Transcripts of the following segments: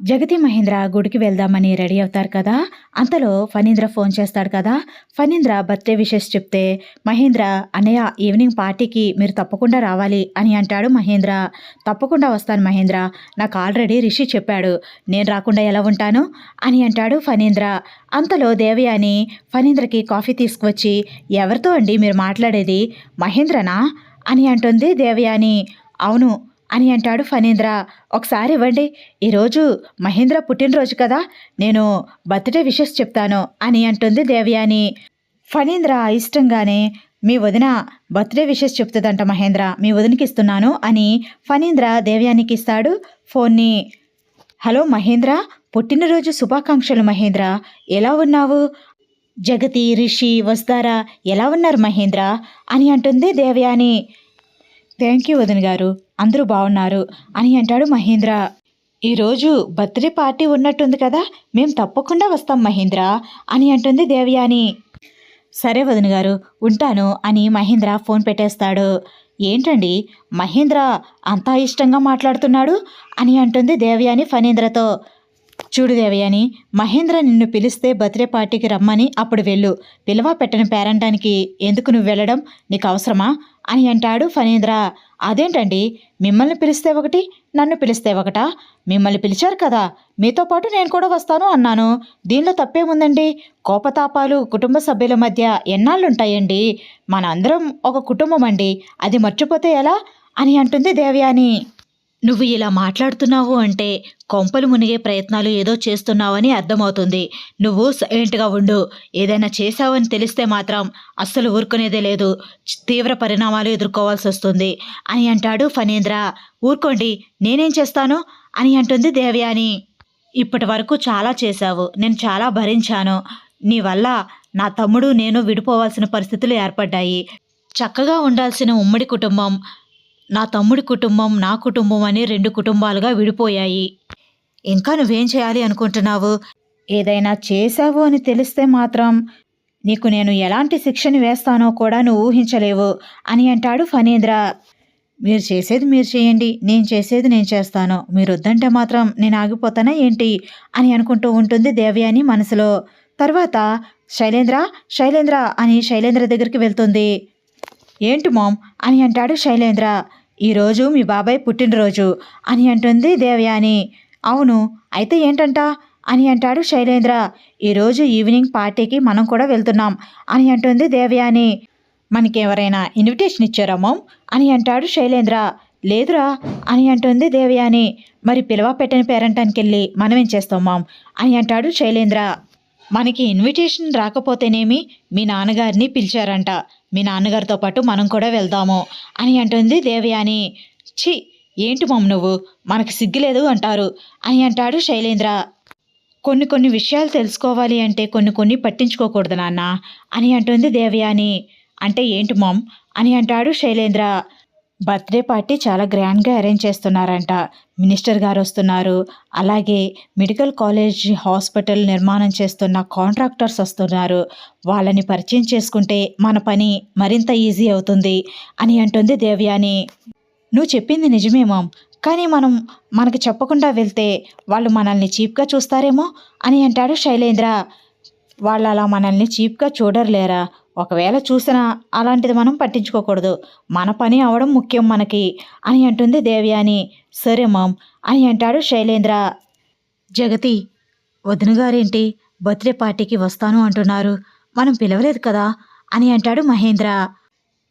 జగతి మహేంద్ర గుడికి వెళ్దామని రెడీ అవుతారు కదా? అంతలో ఫణీంద్ర ఫోన్ చేస్తాడు కదా? ఫణీంద్ర బర్త్డే విషెస్ చెప్తే మహేంద్ర అన్నయ్య ఈవినింగ్ పార్టీకి మీరు తప్పకుండా రావాలి అని అంటాడు మహేంద్ర. తప్పకుండా వస్తాను మహేంద్ర. నాకు ఆల్రెడీ రిషి చెప్పాడు. నేను రాకుండా ఎలా ఉంటాను? అని అంటాడు ఫణీంద్ర. అంతలో దేవయాని ఫణీంద్రకి కాఫీ తీసుకువచ్చి ఎవరితో అండి మీరు మాట్లాడేది? మహేంద్రనా? అని అంటుంది దేవయాని. అవును అని అంటాడు ఫణీంద్ర. ఒకసారి ఇవ్వండి. ఈరోజు మహేంద్ర పుట్టినరోజు కదా. నేను బర్త్డే విషెస్ చెప్తాను అని అంటుంది దేవయాని. ఫణీంద్ర ఇష్టంగానే మీ వదిన బర్త్డే విషెస్ చెప్తుందంట మహేంద్ర. మీ వదినకి ఇస్తున్నాను అని ఫణీంద్ర దేవయానికి ఇస్తాడు ఫోన్ని. హలో మహేంద్ర పుట్టినరోజు శుభాకాంక్షలు మహేంద్ర. ఎలా ఉన్నావు? జగతి రిషి వస్తారా ఎలా ఉన్నారు మహేంద్ర? అని అంటుంది దేవయాని. థ్యాంక్ యూ వదిన గారు. అందరూ బాగున్నారు అని అంటాడు మహేంద్ర. ఈరోజు బర్త్డే పార్టీ ఉన్నట్టుంది కదా మేం తప్పకుండా వస్తాం మహేంద్ర అని అంటుంది దేవయాని. సరే వదిన గారు ఉంటాను అని మహేంద్ర ఫోన్ పెట్టేస్తాడు. ఏంటండి మహేంద్ర అంతా ఇష్టంగా మాట్లాడుతున్నాడు అని అంటుంది దేవయాని ఫణీంద్రతో. చూడు దేవయాని మహేంద్ర నిన్ను పిలిస్తే బర్త్డే పార్టీకి రమ్మని అప్పుడు వెళ్ళు. పిలవ పెట్టని పేరంటానికి. ఎందుకు నువ్వు వెళ్ళడం? నీకు అవసరమా? అని అంటాడు ఫణీంద్ర. అదేంటండి? మిమ్మల్ని పిలిస్తే ఒకటి నన్ను పిలిస్తే ఒకటా? మిమ్మల్ని పిలిచారు కదా. మీతో పాటు నేను కూడా వస్తాను అన్నాను. దీనిలో తప్పేముందండి? కోపతాపాలు కుటుంబ సభ్యుల మధ్య ఎన్నాళ్ళుంటాయండి? మనందరం ఒక కుటుంబం అండి అది మర్చిపోతే ఎలా? అని అంటుంది దేవయాని. నువ్వు ఇలా మాట్లాడుతున్నావు అంటే కొంపలు మునిగే ప్రయత్నాలు ఏదో చేస్తున్నావని అర్థమవుతుంది. నువ్వు సైలెంట్గా ఉండు. ఏదైనా చేశావని తెలిస్తే మాత్రం అస్సలు ఊరుకునేదే లేదు. తీవ్ర పరిణామాలు ఎదుర్కోవాల్సి వస్తుంది. అని అంటాడు ఫణీంద్ర. ఊరుకోండి నేనేం చేస్తాను? అని అంటుంది దేవయాని. ఇప్పటి వరకు చాలా చేశావు. నేను చాలా భరించాను. నీ వల్ల నా తమ్ముడు నేను విడిపోవాల్సిన పరిస్థితులు ఏర్పడ్డాయి. చక్కగా ఉండాల్సిన ఉమ్మడి కుటుంబం నా తమ్ముడి కుటుంబం నా కుటుంబం అని రెండు కుటుంబాలుగా విడిపోయాయి. ఇంకా నువ్వేం చేయాలి అనుకుంటున్నావు? ఏదైనా చేశావు అని తెలిస్తే మాత్రం నీకు నేను ఎలాంటి శిక్షను వేస్తానో కూడా నువ్వు ఊహించలేవు అని అంటాడు ఫణీంద్ర. మీరు చేసేది మీరు చేయండి నేను చేసేది నేను చేస్తాను. మీరు వద్దంటే మాత్రం నేను ఆగిపోతానా ఏంటి అని అనుకుంటూ ఉంటుంది దేవయాని మనసులో. తర్వాత శైలేంద్ర శైలేంద్ర అని శైలేంద్ర దగ్గరికి వెళ్తుంది. ఏంటి మామ్? అని అంటాడు శైలేంద్ర. ఈరోజు మీ బాబాయ్ పుట్టినరోజు అని అంటుంది దేవయాని. అవును అయితే ఏంటంట? అని అంటాడు శైలేంద్ర. ఈరోజు ఈవినింగ్ పార్టీకి మనం కూడా వెళ్తున్నాం అని అంటుంది దేవయాని. మనకి ఎవరైనా ఇన్విటేషన్ ఇచ్చారా అని అంటాడు శైలేంద్ర. లేదురా అని అంటుంది దేవయాని. మరి పిలవ పెట్టని పేరంటానికి వెళ్ళి మనం ఏం చేస్తాం మామ్ అని అంటాడు శైలేంద్ర. మనకి ఇన్విటేషన్ రాకపోతేనేమి మీ నాన్నగారిని పిలిచారంట. మీ నాన్నగారితో పాటు మనం కూడా వెళ్దాము అని అంటుంది దేవయాని. ఛీ ఏంటి మమ్మ నువ్వు? మనకి సిగ్గులేదు అంటారు. అని అంటాడు శైలేంద్ర. కొన్ని కొన్ని విషయాలు తెలుసుకోవాలి అంటే కొన్ని కొన్ని పట్టించుకోకూడదు నాన్న అని అంటుంది దేవయాని. అంటే ఏంటి మామ్? అని అంటాడు శైలేంద్ర. బర్త్డే పార్టీ చాలా గ్రాండ్గా అరేంజ్ చేస్తున్నారంట. మినిస్టర్ గారు వస్తున్నారు. అలాగే మెడికల్ కాలేజ్ హాస్పిటల్ నిర్మాణం చేస్తున్న కాంట్రాక్టర్స్ వస్తున్నారు. వాళ్ళని పరిచయం చేసుకుంటే మన పని మరింత ఈజీ అవుతుంది అని అంటుంది దేవయాని. నువ్వు చెప్పింది నిజమే మామ్. కానీ మనం మనకి చెప్పకుండా వెళ్తే వాళ్ళు మనల్ని చీప్గా చూస్తారేమో అని అంటాడు శైలేంద్ర. వాళ్ళు అలా మనల్ని చీప్గా చూడరులేరా? ఒకవేళ చూసినా అలాంటిది మనం పట్టించుకోకూడదు. మన పని అవడం ముఖ్యం మనకి అని అంటుంది దేవ్యాని. సరే మామ్ అని అంటాడు శైలేంద్ర. జగతి వదిన గారేంటి? బర్త్డే పార్టీకి వస్తాను అంటున్నారు. మనం పిలవలేదు కదా అని అంటాడు మహేంద్ర.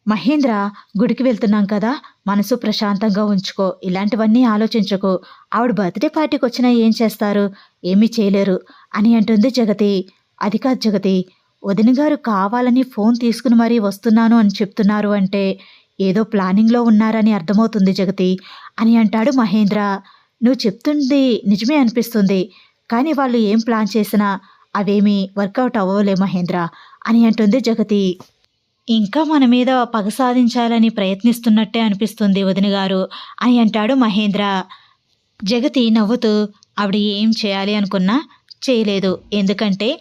మహేంద్ర గుడికి వెళ్తున్నాం కదా మనసు ప్రశాంతంగా ఉంచుకో ఇలాంటివన్నీ ఆలోచించకు. ఆవిడ బర్త్డే పార్టీకి వచ్చినా ఏం చేస్తారు? ఏమీ చేయలేరు అని అంటుంది జగతి. అది కాదు జగతి వదిన గారు కావాలని ఫోన్ తీసుకుని మరీ వస్తున్నాను అని చెప్తున్నారు అంటే ఏదో ప్లానింగ్లో ఉన్నారని అర్థమవుతుంది జగతి అని అంటాడు మహేంద్ర. నువ్వు చెప్తుంది నిజమే అనిపిస్తుంది కానీ వాళ్ళు ఏం ప్లాన్ చేసినా అవేమీ వర్కౌట్ అవ్వలే మహేంద్ర అని అంటుంది జగతి. ఇంకా మన మీద పగ సాధించాలని ప్రయత్నిస్తున్నట్టే అనిపిస్తుంది వదిన గారు అని అంటాడు మహేంద్ర. జగతి నవ్వుతూ ఆవిడ ఏం చేయాలి అనుకున్నా చేయలేదు. ఎందుకంటే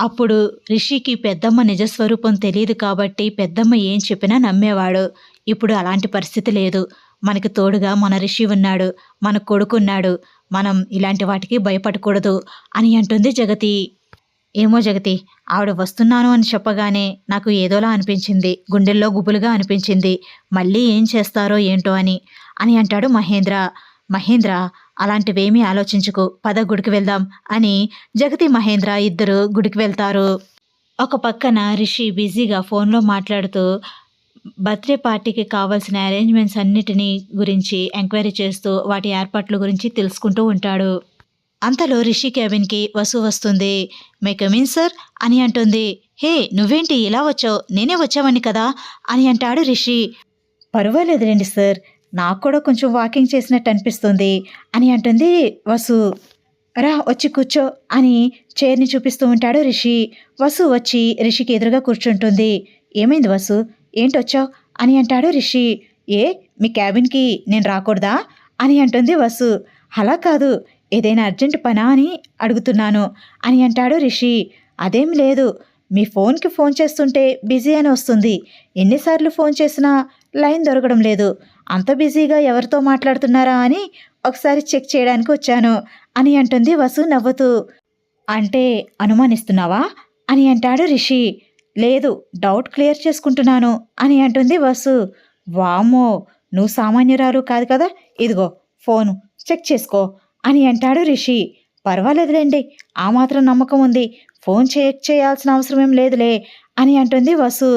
అప్పుడు రిషికి పెద్దమ్మ నిజస్వరూపం తెలియదు కాబట్టి పెద్దమ్మ ఏం చెప్పినా నమ్మేవాడు. ఇప్పుడు అలాంటి పరిస్థితి లేదు. మనకి తోడుగా మన రిషి ఉన్నాడు. మన కొడుకున్నాడు. మనం ఇలాంటి వాటికి భయపడకూడదు అని అంటుంది జగతి. ఏమో జగతి ఆవిడ వస్తున్నాను అని చెప్పగానే నాకు ఏదోలా అనిపించింది గుండెల్లో గుబులుగా అనిపించింది. మళ్ళీ ఏం చేస్తారో ఏంటో అని. అని అంటాడు మహేంద్ర. మహేంద్ర అలాంటివేమీ ఆలోచించుకు పద గుడికి వెళ్దాం అని జగతి మహేంద్ర ఇద్దరు గుడికి వెళ్తారు. ఒక పక్కన రిషి బిజీగా ఫోన్లో మాట్లాడుతూ బర్త్డే పార్టీకి కావాల్సిన అరేంజ్మెంట్స్ అన్నిటినీ గురించి ఎంక్వైరీ చేస్తూ వాటి ఏర్పాట్ల గురించి తెలుసుకుంటూ ఉంటాడు. అంతలో రిషి క్యాబిన్కి వసు వస్తుంది. May come in sir? అని అంటుంది. హే నువ్వేంటి ఇలా వచ్చావు? నేనే వచ్చావని కదా? అని అంటాడు రిషి. పర్వాలేదులేండి సార్. నాకు కూడా కొంచెం వాకింగ్ చేసినట్టు అనిపిస్తుంది అని అంటుంది వసు. రా వచ్చి కూర్చో అని చైర్ని చూపిస్తూ ఉంటాడు రిషి. వసు వచ్చి రిషికి ఎదురుగా కూర్చుంటుంది. ఏమైంది వసు? ఏంటొచ్చావు అని అంటాడు రిషి. ఏ మీ క్యాబిన్కి నేను రాకూడదా? అని అంటుంది వసు. అలా కాదు. ఏదైనా అర్జెంట్ పనా అని అడుగుతున్నాను అని అంటాడు రిషి. అదేం లేదు. మీ ఫోన్కి ఫోన్ చేస్తుంటే బిజీ అని వస్తుంది. ఎన్నిసార్లు ఫోన్ చేసినా లైన్ దొరకడం లేదు. అంత బిజీగా ఎవరితో మాట్లాడుతున్నారా అని ఒకసారి చెక్ చేయడానికి వచ్చాను అని అంటుంది వసు నవ్వుతూ. అంటే అనుమానిస్తున్నావా? అని అంటాడు రిషి. లేదు డౌట్ క్లియర్ చేసుకుంటున్నాను అని అంటుంది వసు. వామ్మో నువ్వు సామాన్యురాలు కాదు కదా? ఇదిగో ఫోను చెక్ చేసుకో అని అంటాడు రిషి. పర్వాలేదులేండి ఆ మాత్రం నమ్మకం ఉంది. ఫోన్ చెక్ చేయాల్సిన అవసరం ఏం లేదులే అని అంటుంది వసు.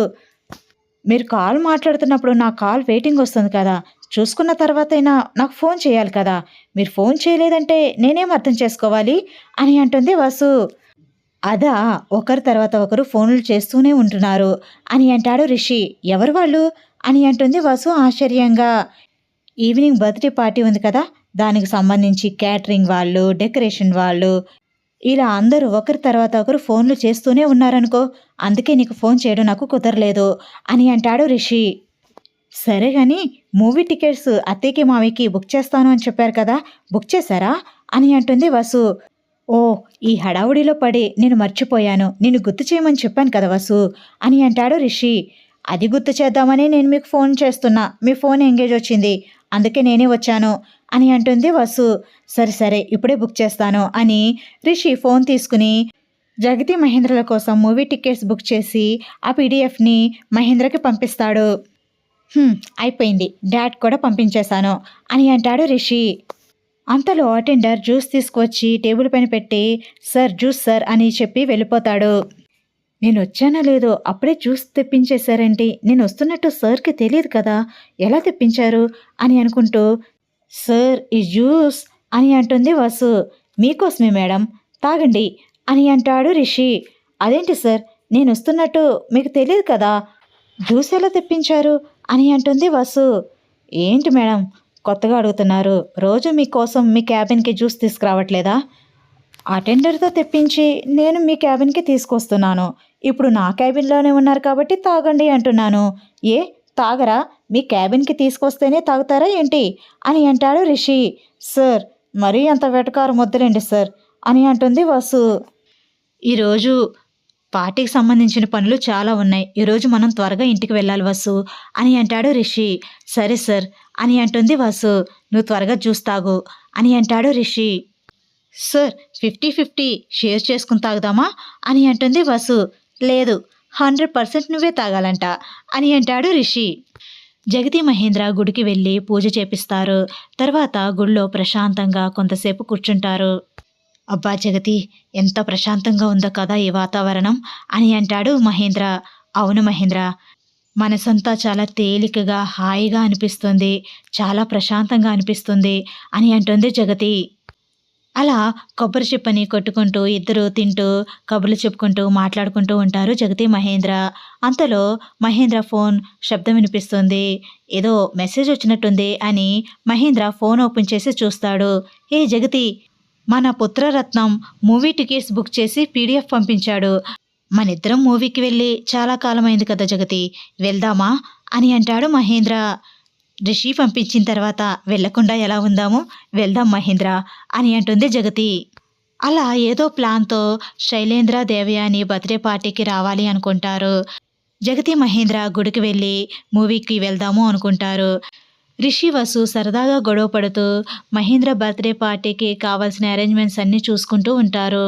మీరు కాల్ మాట్లాడుతున్నప్పుడు నా కాల్ వెయిటింగ్ వస్తుంది కదా చూసుకున్న తర్వాతైనా నాకు ఫోన్ చేయాలి కదా మీరు ఫోన్ చేయలేదంటే నేనేం అర్థం చేసుకోవాలి అని అంటుంది వసు. అదా ఒకరి తర్వాత ఒకరు ఫోన్లు చేస్తూనే ఉంటున్నారు అని అంటాడు రిషి. ఎవరు వాళ్ళు? అని అంటుంది వసు ఆశ్చర్యంగా. ఈవినింగ్ బర్త్డే పార్టీ ఉంది కదా దానికి సంబంధించి క్యాటరింగ్ వాళ్ళు డెకరేషన్ వాళ్ళు ఇలా అందరూ ఒకరి తర్వాత ఒకరు ఫోన్లు చేస్తూనే ఉన్నారనుకో అందుకే నీకు ఫోన్ చేయడం నాకు కుదరలేదు అని అంటాడు రిషి. సరే కానీ మూవీ టికెట్స్ అత్తయ్యకి మావికి బుక్ చేస్తాను అని చెప్పారు కదా బుక్ చేశారా? అని అంటుంది వసు. ఓ ఈ హడావుడిలో పడి నేను మర్చిపోయాను నేను గుర్తు చేయమని చెప్పాను కదా వసు అని అంటాడు రిషి. అది గుర్తు చేద్దామని నేను మీకు ఫోన్ చేస్తున్నా మీ ఫోన్ ఎంగేజ్ వచ్చింది అందుకే నేనే వచ్చాను అని అంటుంది వసు. సరే సరే ఇప్పుడే బుక్ చేస్తాను అని రిషి ఫోన్ తీసుకుని జగతి మహేంద్రల కోసం మూవీ టికెట్స్ బుక్ చేసి ఆ పీడిఎఫ్ని మహేంద్రకి పంపిస్తాడు. అయిపోయింది. డాడ్ కూడా పంపించేశాను అని అంటాడు రిషి. అంతలో అటెండర్ జ్యూస్ తీసుకువచ్చి టేబుల్ పైన పెట్టి సార్ జ్యూస్ సార్ అని చెప్పి వెళ్ళిపోతాడు. నేను వచ్చానో లేదో అప్పుడే జ్యూస్ తెప్పించేశారేంటి? నేను వస్తున్నట్టు సార్కి తెలియదు కదా ఎలా తెప్పించారు? అని అనుకుంటూ సార్ ఈ జ్యూస్ అని అంటుంది వసు. మీకోసమే మేడం తాగండి అని అంటాడు రిషి. అదేంటి సార్ నేను వస్తున్నట్టు మీకు తెలియదు కదా జ్యూస్ ఎలా తెప్పించారు? అని అంటుంది వసు. ఏంటి మేడం కొత్తగా అడుగుతున్నారు రోజు మీకోసం మీ క్యాబిన్కి జ్యూస్ తీసుకురావట్లేదా? అటెండర్తో తెప్పించి నేను మీ క్యాబిన్కి తీసుకొస్తున్నాను. ఇప్పుడు నా క్యాబిన్లోనే ఉన్నారు కాబట్టి తాగండి అంటున్నాను. ఏ? తాగరా? మీ క్యాబిన్కి తీసుకొస్తేనే తాగుతారా ఏంటి? అని అంటాడు రిషి. సార్ మరీ అంత వెటకారు ముద్దలేండి సార్ అని అంటుంది వసు. ఈరోజు పార్టీకి సంబంధించిన పనులు చాలా ఉన్నాయి. ఈరోజు మనం త్వరగా ఇంటికి వెళ్ళాలి వసు అని అంటాడు రిషి. సరే సార్ అని అంటుంది వసు. నువ్వు త్వరగా చూస్తాగు తాగు అని అంటాడు Rishi. Sir fifty fifty share చేసుకుని తాగుదామా అని అంటుంది వసు. లేదు హండ్రెడ్ పర్సెంట్ నువ్వే తాగాలంట అని అంటాడు రిషి. జగతి మహేంద్ర గుడికి వెళ్ళి పూజ చేపిస్తారు. తర్వాత గుడిలో ప్రశాంతంగా కొంతసేపు కూర్చుంటారు. అబ్బా జగతి ఎంత ప్రశాంతంగా ఉందో కదా ఈ వాతావరణం అని అంటాడు మహేంద్ర. అవును మహేంద్ర మనసంతా చాలా తేలికగా హాయిగా అనిపిస్తుంది. చాలా ప్రశాంతంగా అనిపిస్తుంది అని అంటుంది జగతి. అలా కొబ్బరి చిప్పని కొట్టుకుంటూ ఇద్దరు తింటూ కబుర్లు చెప్పుకుంటూ మాట్లాడుకుంటూ ఉంటారు జగతి మహేంద్ర. అంతలో మహేంద్ర ఫోన్ శబ్దం వినిపిస్తుంది. ఏదో మెసేజ్ వచ్చినట్టుంది అని మహేంద్ర ఫోన్ ఓపెన్ చేసి చూస్తాడు. ఏ జగతి మన పుత్రరత్నం మూవీ టికెట్స్ బుక్ చేసి పీడిఎఫ్ పంపించాడు. మనిద్దరం మూవీకి వెళ్ళి చాలా కాలమైంది కదా జగతి. వెళ్దామా? అని అంటాడు మహేంద్ర. రిషి పంపించిన తర్వాత వెళ్ళకుండా ఎలా ఉందాము? వెళ్దాం మహేంద్ర అని అంటుంది జగతి. అలా ఏదో ప్లాన్తో శైలేంద్ర దేవయాని బర్త్డే పార్టీకి రావాలి అనుకుంటారు. జగతి మహేంద్ర గుడికి వెళ్ళి మూవీకి వెళ్దాము అనుకుంటారు. రిషి వసు సరదాగా గొడవ పడుతూ మహేంద్ర బర్త్డే పార్టీకి కావాల్సిన అరేంజ్మెంట్స్ అన్నీ చూసుకుంటూ ఉంటారు.